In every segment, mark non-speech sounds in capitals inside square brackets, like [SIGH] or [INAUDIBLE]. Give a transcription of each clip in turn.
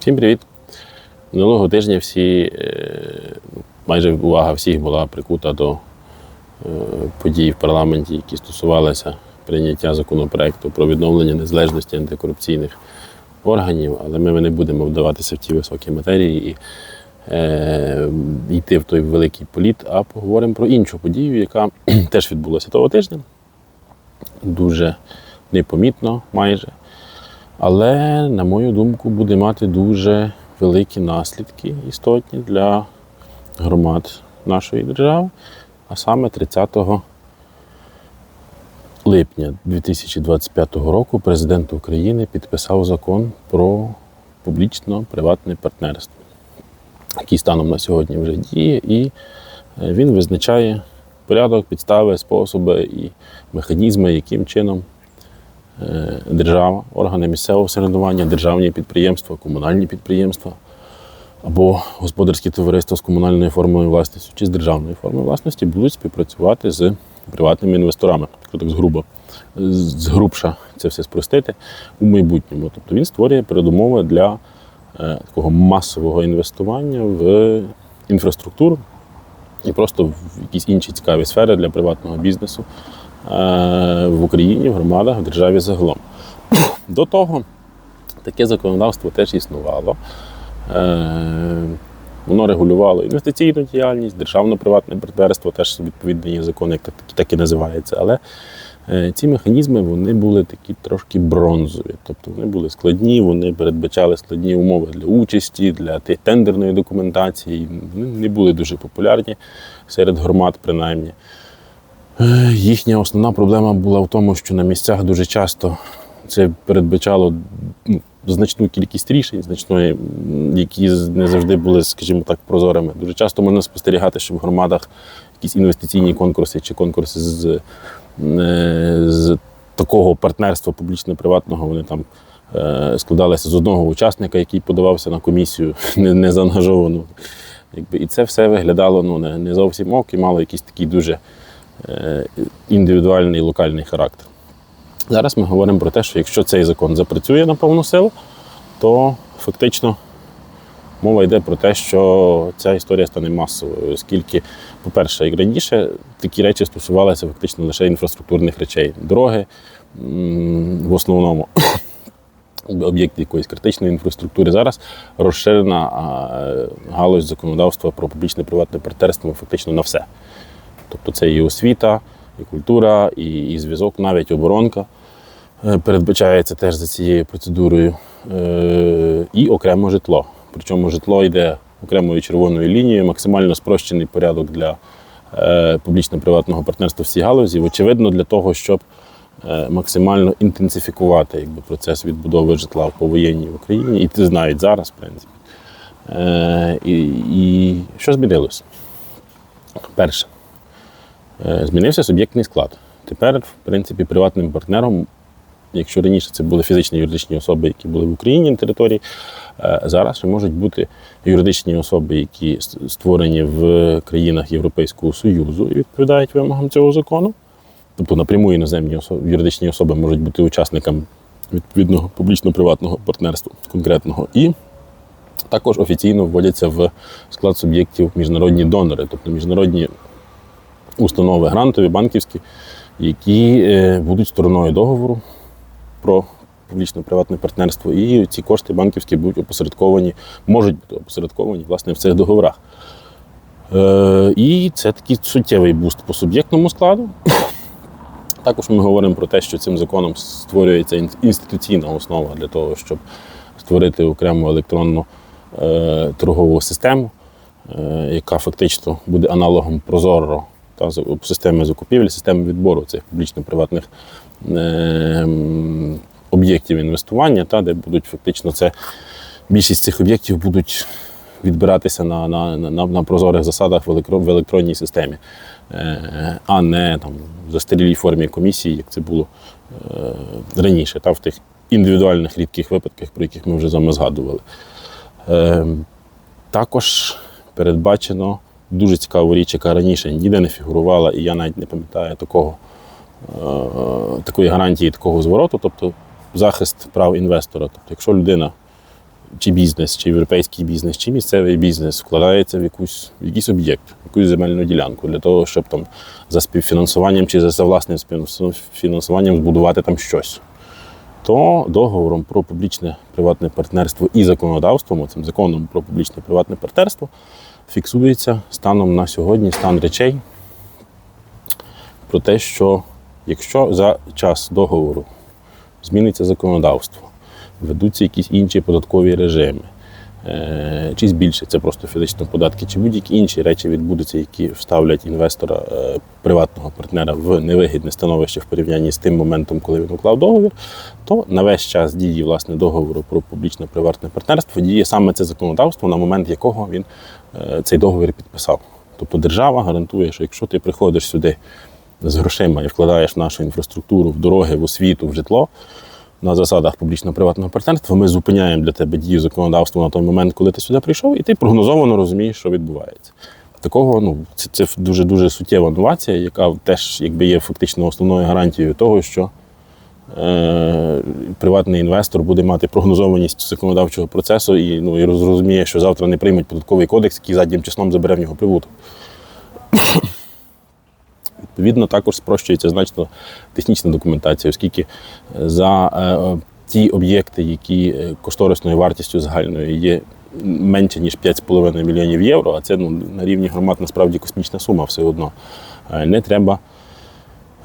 Всім привіт! Минулого тижня всі, е, майже увага всіх була прикута до е, подій в парламенті, які стосувалися прийняття законопроекту про відновлення незалежності антикорупційних органів, але ми не будемо вдаватися в ті високі матерії і е, йти в той великий політ, а поговоримо про іншу подію, яка [CLEARS THROAT] теж відбулася того тижня. Дуже непомітно майже. Але, на мою думку, буде мати дуже великі наслідки істотні для громад нашої держави, а саме 30 липня 2025 року президент України підписав закон про публічно-приватне партнерство, який станом на сьогодні вже діє, і е, він визначає порядок, підстави, способи і механізми, яким чином держава, органи місцевого самоврядування, державні підприємства, комунальні підприємства або господарські товариства з комунальною формою власності чи з державною формою власності будуть співпрацювати з приватними інвесторами, так згрубо, згрубша це все спростити у майбутньому. Тобто він створює передумови для е, такого масового інвестування в інфраструктуру і просто в якісь інші цікаві сфери для приватного бізнесу е, в Україні, в громадах, в державі загалом. [CLEARS THROAT] До того таке законодавство теж існувало. Е, Воно регулювало інвестиційну діяльність, державно-приватне партнерство, теж відповідний є закон, як так, так і називається. Але е, ці механізми вони були такі трошки бронзові. Тобто вони були складні, вони передбачали складні умови для участі, для тендерної документації. Вони не були дуже популярні серед громад, принаймні. Їхня основна проблема була в тому, що на місцях дуже часто це передбачало ну, значну кількість рішень, значної, які не завжди були, скажімо так, прозорими. Дуже часто можна спостерігати, що в громадах якісь інвестиційні конкурси чи конкурси з, е, з такого партнерства публічно-приватного, вони там е, складалися з одного учасника, який подавався на комісію [LAUGHS] не, не і це все виглядало ну, не, не зовсім ок і мало якийсь такий дуже індивідуальний локальний характер. Зараз ми говоримо про те, що якщо цей закон запрацює на повну силу, то фактично мова йде про те, що ця історія стане масовою, оскільки, по-перше, як раніше, такі речі стосувалися фактично лише інфраструктурних речей. Дороги в основному. [COUGHS] Об'єкти якоїсь критичної інфраструктури зараз розширена галузь законодавства про публічне приватне партнерство фактично на все. Тобто це і освіта, і культура, і, і зв'язок, навіть оборонка е, передбачається теж за цією процедурою. Е, І окремо житло. Причому житло йде окремою червоною лінією, максимально спрощений порядок для е, публічно-приватного партнерства в цій галузі. Очевидно, для того, щоб максимально інтенсифікувати якби, процес відбудови житла в повоєнній Україні, і це знають зараз, в принципі. І, і що змінилося? Перше. Е, Змінився суб'єктний склад. Тепер, в принципі, приватним партнером, якщо раніше це були фізичні юридичні особи, які були в Україні на території, е, зараз можуть бути юридичні особи, які створені в країнах Європейського Союзу і відповідають вимогам цього закону. Тобто напряму іноземні особи, юридичні особи можуть бути учасниками відповідного публічно-приватного партнерства конкретного. І також офіційно вводяться в склад суб'єктів міжнародні донори, тобто міжнародні установи грантові, банківські, які е, будуть стороною договору про публічно-приватне партнерство. І ці кошти банківські будуть опосередковані, можуть бути опосередковані власне в цих договорах. Е, І це такий суттєвий буст по суб'єктному складу. Також ми говоримо про те, що цим законом створюється інституційна основа для того, щоб створити окрему електронну е, торгову систему, е, яка фактично буде аналогом Прозоро та системи закупівель, системи відбору цих публічно-приватних е, об'єктів інвестування, та, де будуть фактично це більшість цих об'єктів будуть відбиратися на, на, на, на прозорих засадах в електронній системі, е, а не там, в застарілій формі комісії, як це було е, раніше, та, в тих індивідуальних рідких випадках, про яких ми вже з вами згадували. Е, також передбачено дуже цікаву річ, яка раніше ніде не фігурувала, і я навіть не пам'ятаю такого, е, такої гарантії, такого звороту, тобто захист прав інвестора. Тобто, якщо людина чи бізнес, чи європейський бізнес, чи місцевий бізнес вкладається в якусь в якийсь об'єкт, в якусь земельну ділянку для того, щоб там за співфінансуванням чи за власним співфінансуванням збудувати там щось. То договором про публічне приватне партнерство і законодавством, цим законом про публічне приватне партнерство, фіксується станом на сьогодні стан речей про те, що якщо за час договору зміниться законодавство, ведуться якісь інші податкові режими, чи збільшаться просто фізично податки, чи будь-які інші речі відбудуться, які вставлять інвестора, е, приватного партнера в невигідне становище в порівнянні з тим моментом, коли він уклав договір, то на весь час дії власне договору про публічне приватне партнерство діє саме це законодавство, на момент якого він е, цей договір підписав. Тобто держава гарантує, що якщо ти приходиш сюди з грошима і вкладаєш в нашу інфраструктуру, в дороги, в освіту, в житло на засадах публічно-приватного партнерства, ми зупиняємо для тебе дію законодавства на той момент, коли ти сюди прийшов, і ти прогнозовано розумієш, що відбувається. Такого ну це, це дуже дуже суттєва новація, яка теж якби є фактично основною гарантією того, що е, приватний інвестор буде мати прогнозованість законодавчого процесу і ну і розуміє, що завтра не приймуть податковий кодекс, який заднім числом забере в нього прибуток. Відповідно, також спрощується значно технічна документація, оскільки за е, ті об'єкти, які е, кошторисною вартістю загальною є менше ніж 5,5 мільйонів євро, а це ну, на рівні громад насправді космічна сума все одно. е, Не треба.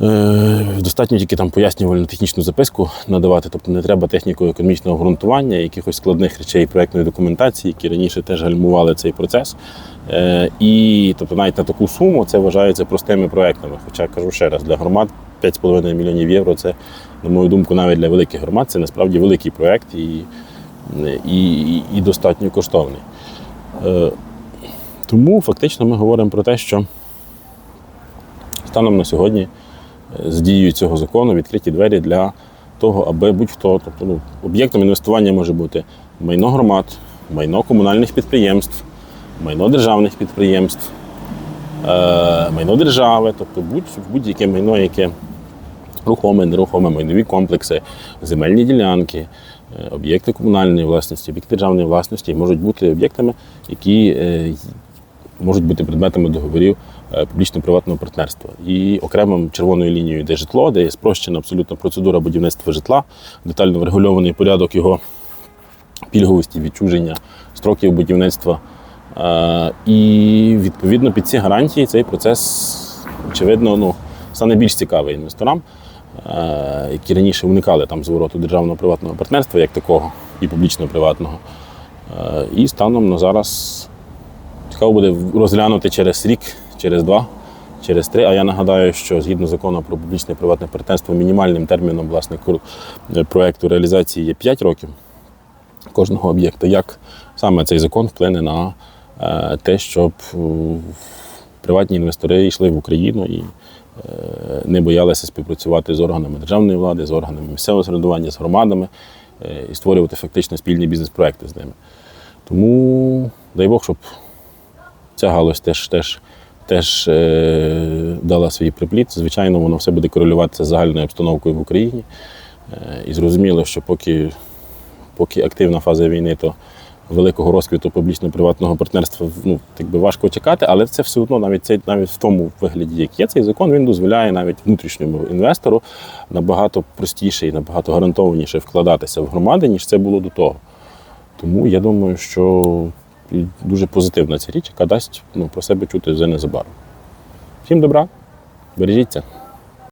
Е, Достатньо тільки там пояснювальну технічну записку надавати, тобто не треба техніко-економічного обґрунтування, якихось складних речей проєктної документації, які раніше теж гальмували цей процес. Е, І тобто навіть на таку суму це вважається простими проектами. Хоча кажу ще раз, для громад 5,5 мільйонів євро це, на мою думку, навіть для великих громад це насправді великий проект і, і, і, і достатньо коштовний. Е, Тому фактично ми говоримо про те, що станом на сьогодні з дією цього закону відкриті двері для того, аби будь-хто, тобто ну, об'єктом інвестування може бути майно громад, майно комунальних підприємств, майно державних підприємств, е, майно держави, тобто будь, будь-яке майно, яке рухоме, нерухоме, майнові комплекси, земельні ділянки, е, об'єкти комунальної власності, об'єкти державної власності можуть бути об'єктами, які е, можуть бути предметами договорів е, публічно-приватного партнерства. І окремим червоною лінією йде житло, де є спрощена абсолютно процедура будівництва житла, детально врегульований порядок його пільговості, відчуження, строків будівництва. Е, І відповідно під ці гарантії цей процес, очевидно, ну, стане більш цікавий інвесторам, е, які раніше уникали там звороту державного приватного партнерства як такого і публічно-приватного. І станом на зараз цікаво буде розглянути через рік, через два, через три. А я нагадаю, що згідно закону про публічне приватне партнерство, мінімальним терміном власне е, проекту реалізації є 5 років кожного об'єкта. Як саме цей закон вплине на е, те, щоб е, приватні інвестори йшли в Україну і не боялися співпрацювати з органами державної влади, з органами місцевого самоврядування, з громадами і створювати фактично спільні бізнес-проекти з ними. Тому дай Бог, щоб ця галузь теж, теж, теж е, дала свій припліт. Звичайно, воно все буде корелюватися з загальною обстановкою в Україні. Е, і зрозуміло, що поки, поки активна фаза війни, то великого розквіту публічно-приватного партнерства ну, так би важко чекати, але це все одно навіть цей навіть в тому вигляді, як є цей закон, він дозволяє навіть внутрішньому інвестору набагато простіше і набагато гарантованіше вкладатися в громади, ніж це було до того. Тому я думаю, що дуже позитивна ця річ, яка дасть ну, про себе чути вже незабаром. Всім добра, бережіться.